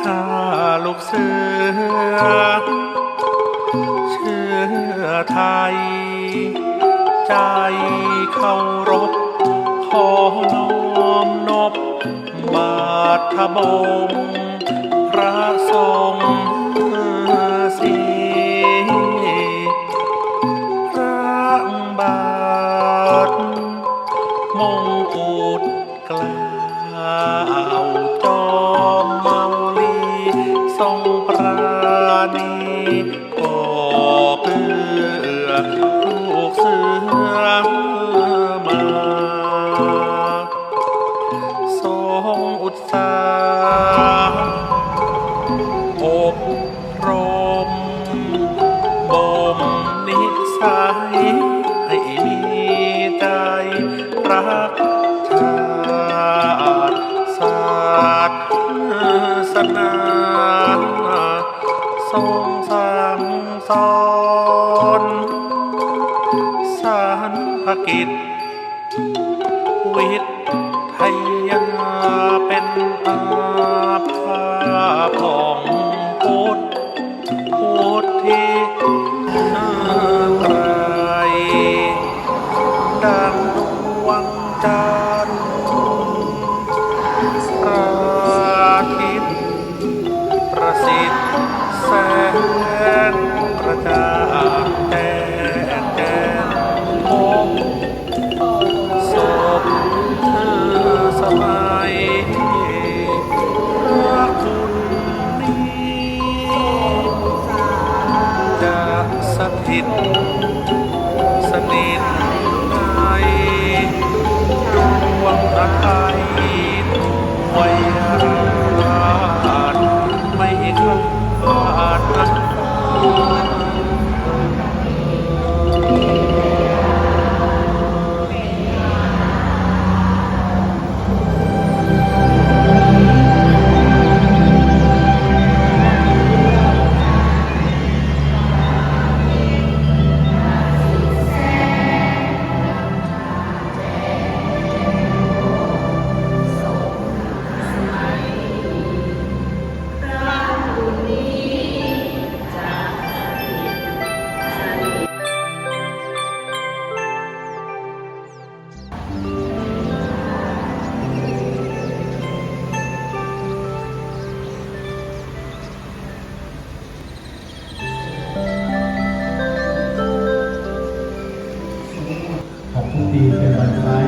ข้าลูกเสือ เชื่อไทย ใจเคารพขอน้อมนบ บาทบง ทรงปราณีก่อเกือลูกเสือมาทรงอุตสาห์อบรมบ่มนิสัยให้มีใจรักชาติศาสตร์ศาสนา ทรงสั่งสอนสารภกิจ วิทยาเป็นอา สถิตสนิทในดวง ดีเป็นวันคล้า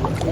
Thank